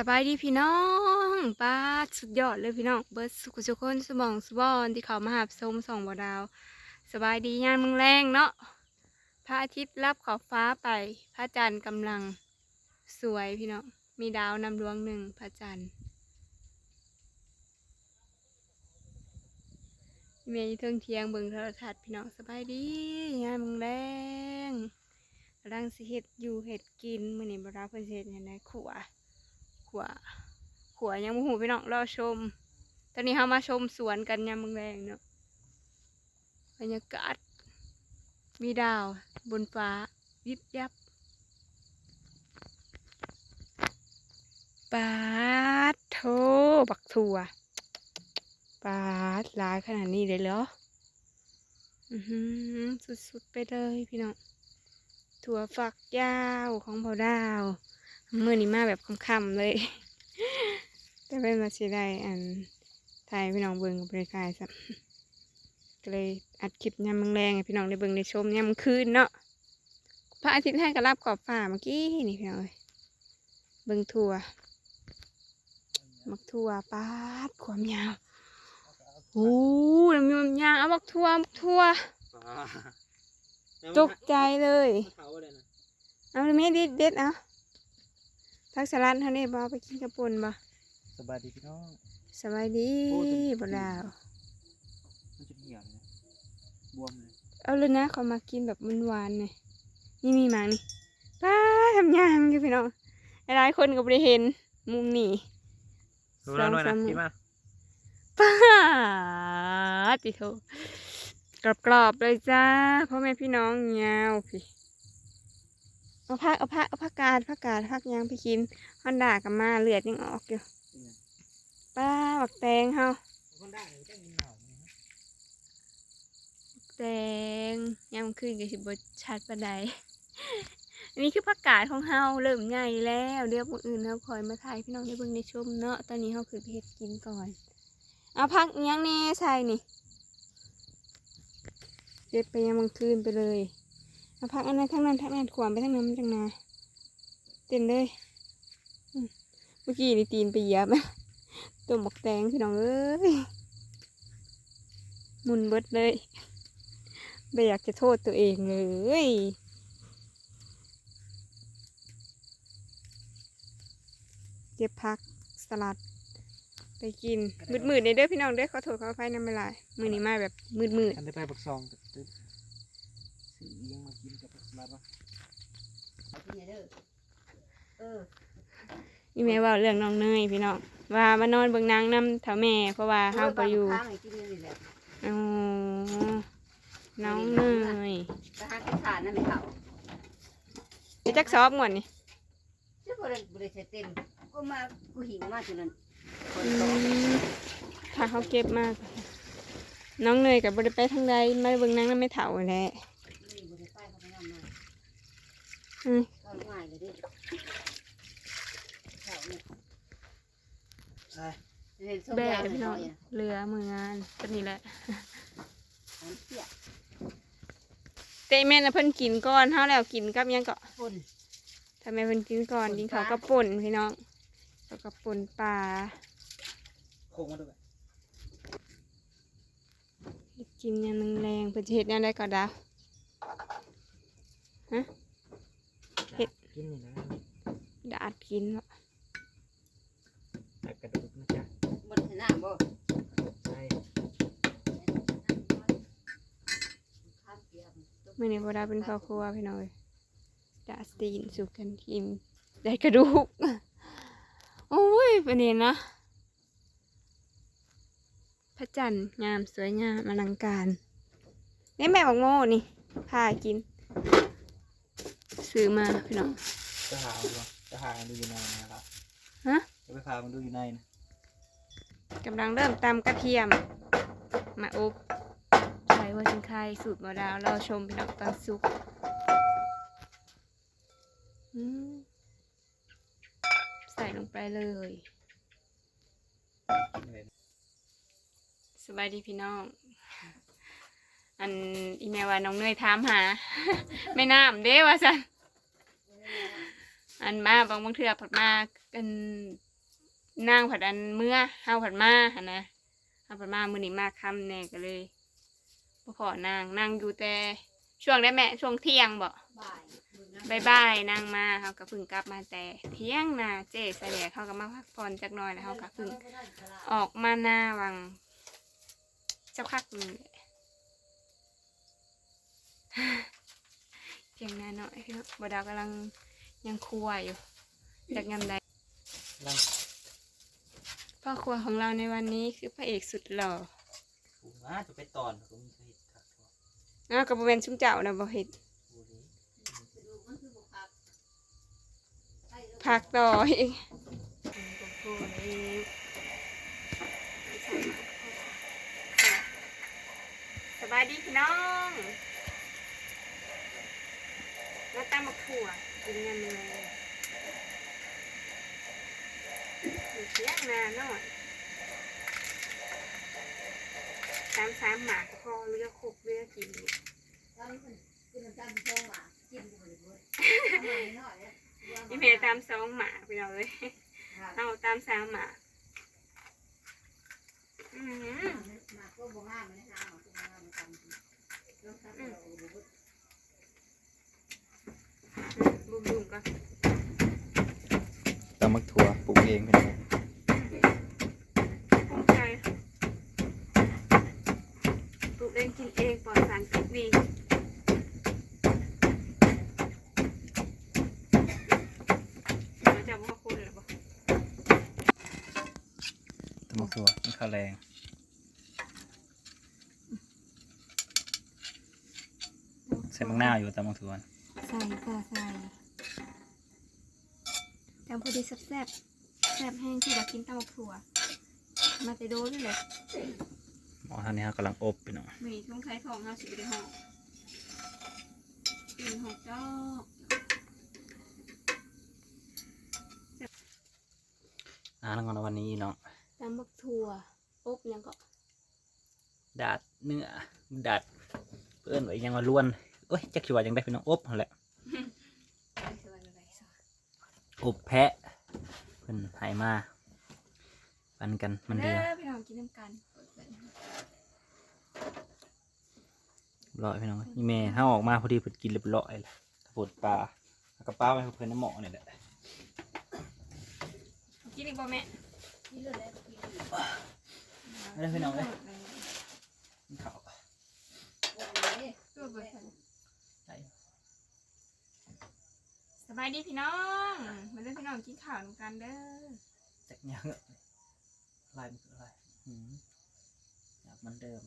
สบายดีพี่น้องป้าสุดยอดเลยพี่น้องเบิร์ดสุขสุขคนสมองสบอนที่เขามาหาบชมส่องบ่ดาว สบายดีงานเมึงแรงเนาะพระอาทิตย์รับขอบฟ้าไป พระจันทร์กำลังสวยพี่น้องมีดาวนำดวงหนึ่งพระจันทร์เมียอยู่เทิงเทียงเบิ่งโทรทัศน์พี่น้องสบายดีงานเมึงแรงกำลังสิเฮ็ดอยู่เฮ็ดกินมื้อนี้บ่ดาเพิ่นเฮ็ดหยังไงขัว ขวขวยังมูหูพี่น้องรอชม ตอนนี้เรามาชมสวนกันยามมืองแรงเนาะบรรยากาศ มีดาวบนฟ้ายิบยับปาดโทบักถั่วปาดลายขนาดนี้เลยเหรอ อือหือสุดๆไปเลยพี่น้องถั่วฝักยาวของเผาดาว มื่อนี้มาแบบค่ำๆเลย แต่เป็นมาสิได้อันถ่ายให้พี่น้องเบิ่งกับบริการสัก็เลยอัดคลิปยามมื้อแรงให้พี่น้องได้เบิ่งได้ชมยามมื้อคืนเนาะพระอาทิตย์ให้กระลับขอบฟ้าเมื่อกี้นี่พี่น้องเอ้ยเบิ่งทั่วมักทั่วปาดความยาวโอ้แล้วมีมันยาวเอามักทั่วมักทั่วตกใจเลยเขาเลยนะเอาเลยแม่เด็ดเด็ดเอา ทักสลัดเท่านี้บ่เอาไปกินกระปุ่นบ่สบายดีพี่น้อง สบายดีโอ้แต่บ่ดาวมันจะเหี่ยวเลยนะบวมเลยเอาเลยนะเขามากินแบบหวานๆเนี่ยนี่มีหมางนี่ป้าทำยางอยู่พี่น้องหลายๆคนก็บ่ได้เห็นมุมนี้ ดูแล้วด้วยนะสองสามคิดว่าป้าติโทกรอบๆเลยจ้าพ่อแม่พี่น้องยาวพี่ เอาพักเอาพักเอาพักกาดพักกาดพักยางพี่กินฮอนด้ากับมาเลือดยังออกอยู่ป้าบักแตงเฮาคนได้เลยจะมีเหงาไหมฮะแดงยามคืนก็สิบชัดปานใดอันนี้คือผักกาดของเฮาเริ่มใหญ่แล้วเดี๋ยวมื้ออื่นเฮาคอยมาถ่ายพี่น้องได้เบิ่งได้ชมเนาะตอนนี้เฮาคือไปเฮ็ดกินก่อน เอาผักอิหยังแน่ใส่นี่เด็ดไปยามกลางคืนไปเลย เอาผักอันนั้นทั้งนั้นทั้งนั้นขวามไปทั้งนั้นมันจังนาเต้นเลยเมื่อกี้นี่ตีนไปเหยียบตัวหมกแดงพี่น้องเอ้ยมุนเบิดเลยไม่อยากจะโทษตัวเองเลยเก็บพักสลัดไปกินมืดๆในเด้อพี่น้องเด้อขอโทษขออภัยน้ำไม่ลายมือนี้มาแบบมืดๆอันได้ไปปักซอง กับซื้อซื้อเลี้ยงมากินกับปักสลัดวะๆนี่แม่เว่าเรื่องน้องเนยพี่น้องว่ามานอนเบิ่งนางน้ำเท่าแม่เพราะว่าเฮาไปอยู่อ๋อน้องเนยไปหากินขาดนั่นไม่เขาไปจักซอบหมดนี่เจ้าบริบริเสเต็มก็มากูหิวมากจนนั้นคนอืโตมถ้าเขาเก็บมาก น้องเนยกับบริไปทางใดมาเบิ่งนางน้ำไม่เถ่าแหละ นี่บริไปเขาไปนำมา อืมก็ง่ายเลยดิเขาเนี่ยใช่เห็นส้มแบยางกไม่พี่น้น้อองยอะเรือมืองานก็นี่แหละ หอมเปียกเตแม่นะเพิ่นกินก่อนเฮาแล้วกินกับหยังก็คนทำไมเพิ่นกินก่อนป่นกินข้าวปลากับป่นพี่น้องข้าวกับป่นปลาโค้งมาด้วยกินอยังแรงๆเพิ่นสิเฮ็ดแนวใดก็ดาวเห็ด กินนี่นะดาดกินเนาะแต่กระดูกนะจ๊ะบนหน้าบ่ใช่ข้ามเปียกมื้อนี้บ่ได้เป็นพ่อครัวพี่น้องเอ้ยดาดตีนสู่กันกินได้กระดูก โอ้ยประเด็นนะพระจันทร์งามสวยงามอลังการนี่แม่บอกโง่นี่พากิน ซื้อมาพี่น้องจะหาเอาดูจะหามันดูอยู่ในนะครับฮะจะไปพามันดูอยู่ในนะกำลังเริ่มตำกระเทียม มาอบใส่หัวชิงไคายสูตรบอดาวรอชมพี่น้องตอนสุกอืมใส่ลงไปเลยกินเลยสบายดีพี่น้อง อันอีเมลว่าน้องเนยถามหา ไม่น้ำเด้ว่าสัน อันมาบางบางเทือผัดมากันนางผัดอันเมื่อเฮาผัดมาหั่นนะเฮาผัดมามื้อนี้มาค่ำแน่ก็เลยบ่พอนางนางอยู่แต่ช่วงได้แม่ช่วงเที่ยงบ่บ่ายบายบายนางมาเฮาก็เพิ่งกลับมาแต่เที่ยงนาเจ๊แสดงเขาก็มาพักผ่อนจักหน่อยแล้วเฮาก็เพิ่งออกมาหน้าวังสักพักหนึงแหละ เพียงหน้าหน่อยพี่น้องบ่ดาวกำลังยังครัวอยู่จากยามใดนั่งพ่อครัวของเราในวันนี้คือพระเอกสุดหล่อปูมาจะไปตอนก็มีเคยเห็นคักทั่วอ้าวก็บ่แม่นชุมเจ้านะบ่เฮ็ดปูนี้พักต่ออีกสบายดีพี่น้องแล้ว ตามมาขั่วกินเงินเลยอยู่เที่ยงนาหน่อยสามสามหมากพอเลือกคุกเลือกกินอยู่อีเมลตามสองหมาไปเอาเลยเอาตามสามหมาอืมบุ้มบุ้มก็ ตำมักถั่วปลูกเองเป็นไงภูมิใจปลูกเองกินเองปลอดสารพิษดีเราจะว่าคุณหรือเปล่าตำมักถั่วนี่ข้าวแรงใส่มังนาวอยู่ตำมักถั่ว ใส่ค่ะใส่แต่พอดีแซ่บแซ่บแซ่บแห้งที่เรากินตำบักถั่ว มาแต่โดนเลยหมอท่านนี้เขากำลังอบไปหน่อยมีช่วงไข่ทองห้าสิบได้ห้องกินหกจอกอ่าแล้วก็วันนี้เนาะตำบักถั่วอบยังก็ดาดเนื้อดาดเพื่อนไว้ยังมาล้วน โอ้ยจักชิว่ายังได้เป็นน้องอบนั่นแหละอบแพะเพิ่นใหายมาปันกันมันเดือเด้อพี่น้องกินน้ำกันรอยพี่น้องนี่แม่ห้าออกมาพอดีเพิ่นกินเรียบร้อยแล้วกระปุดปลาแล้วกระป้าไว้ให้เพิ่นน้ำหมอนี่แหละกินอีกบ่แม่ไม่ได้พี่น้องเลยกินข้าว ตัวเบิดค่ะ ได้ ส บายดีพี่น้อง มาเด้อพี่น้องกินข้าวนำกันเด้อจักยังลายมันคืออะไรอืมอยากเหมันเดิม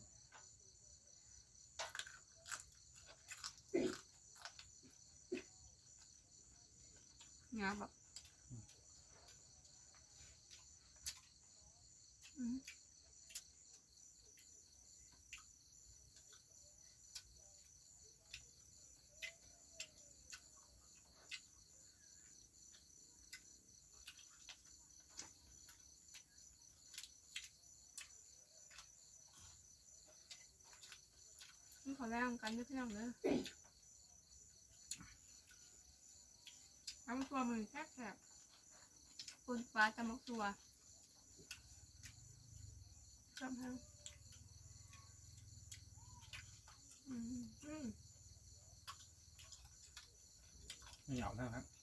ขอแรงกันเด้อพี่น้องเด้อทำตัวมือแซ่บๆคนฟ้าจำบักตัวทำให้อืมอืมเหนียวนะครับ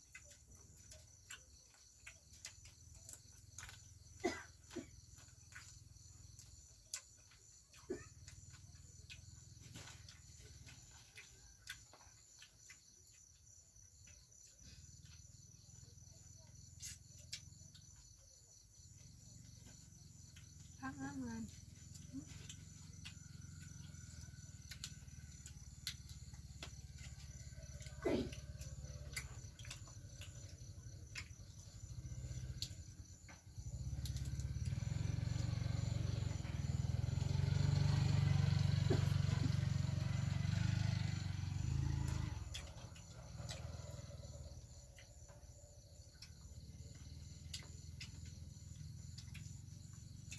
พักน้ำมัน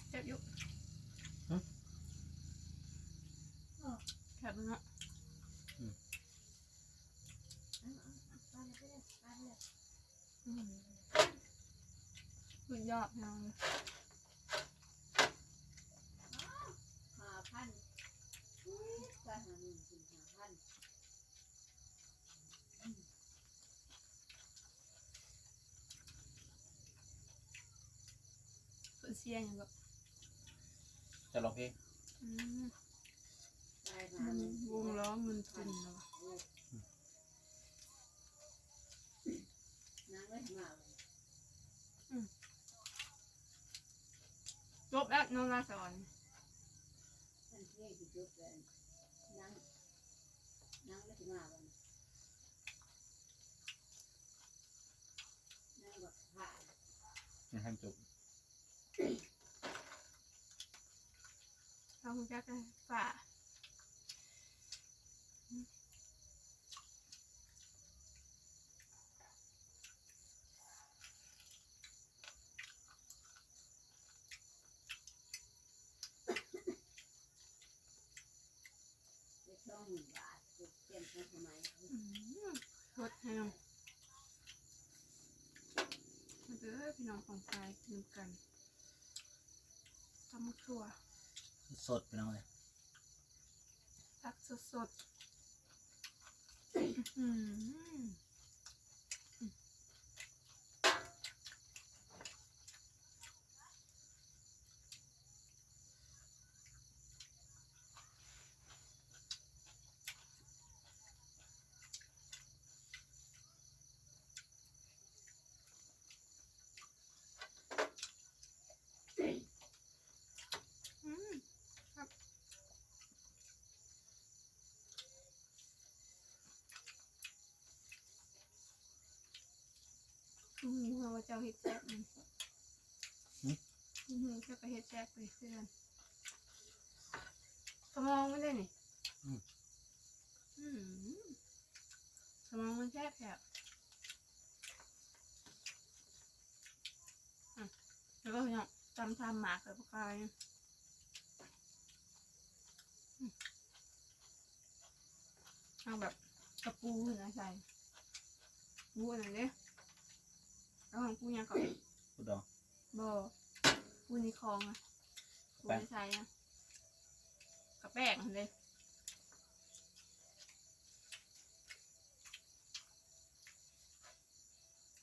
แซ่บอยู่แซ่บเนาะอืม สุดยอดพี่น้องเลยห้าพันก็หาหนึ่งถึงห้าพันสุดเสียงอย่างแบบจะลองเพลงอืมได้มัมานหนึ่งวงล้อเงินทุนแล้วอะ นางไม่มาเลย จบแล้วน้องลาสอนท่านเที่ยงที่จุดเลยนางนางไม่มาเลยนางบอกผ่านยังให้จบเราคุณแจ๊กเลยฝ่า ได้สองหมื่นบาทจุดเตรียมตัวทำไม อืมสดให้น้องมาเด้อพี่ น้องของชายกินกันตำมะขั่วสดไปหน่อยผักสดสดๆอื้อหืออืมครับอืม เราว่าจะเอาเห็ดแจ๊กมันอืมแค่ไปเห็ดแจ๊กไปเพื่อนสมองไม่ได้นี่อืมสมองมันแจ๊กแค่อะแล้วก็เนี่ยตำทำหมากกับปลากายเอาแบบกระปูนะใส่ปูอะไรเนี่ย แล้วของปูยังก่อนพูดดองบ่ปูในคลองอะปูแป้งในใส่อะกระแป้งเลย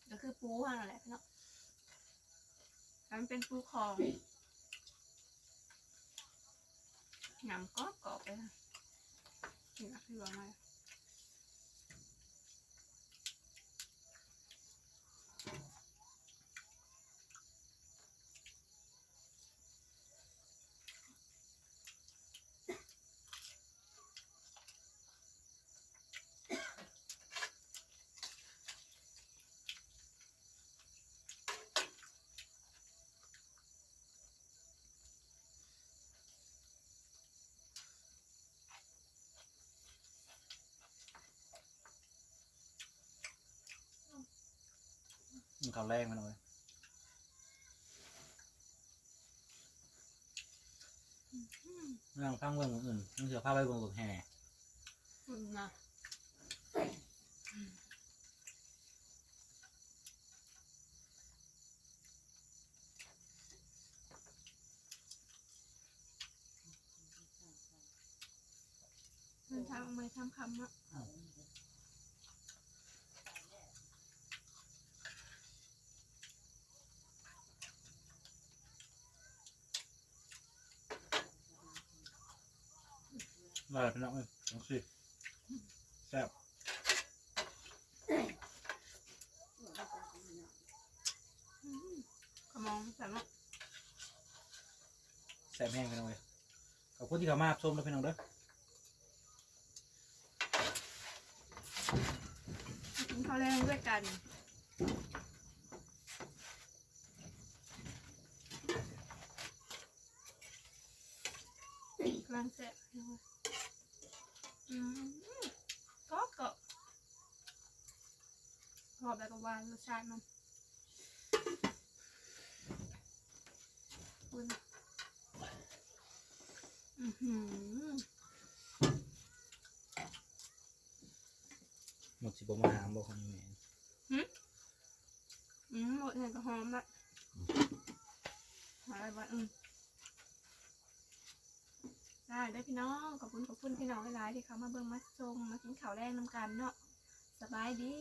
ก็คือปูห่างแหละเนาะแต่มันเป็นปูคลองหนำก็กรอบๆเลยนะนี่นะพี่บอกมามั นคำแรกมาหน่อยเรื่องฟังเรื่องอื่นมันเสือผ้าใบเบิ่งเบิ่งแห่คุณนะเดินทางออกมาทำคำอะว่า เป็นน้องเอ้ยลองสิแซ่บอืมขมองแต่ว่าแซ่บแห้งไปหน่อยขอบคุณที่เขามาชมแล้วพี่น้องเด้อกินข้าวแรงด้วยกันกำลังเสร็จอืมก็ก็ พอแบบว่ารสชาติมันคุณอือหือหมดสิบมาหามบอกของแม่อืมหมดเห็นก็หอมละบอะไรบ้างอืมได้ได้อพี่น้องขอบคุณขอบคุณพี่น้องหลายๆที่เขามาเบิ่งมาชมมากินข้าวแรงน้ำกันเนาะสบายดี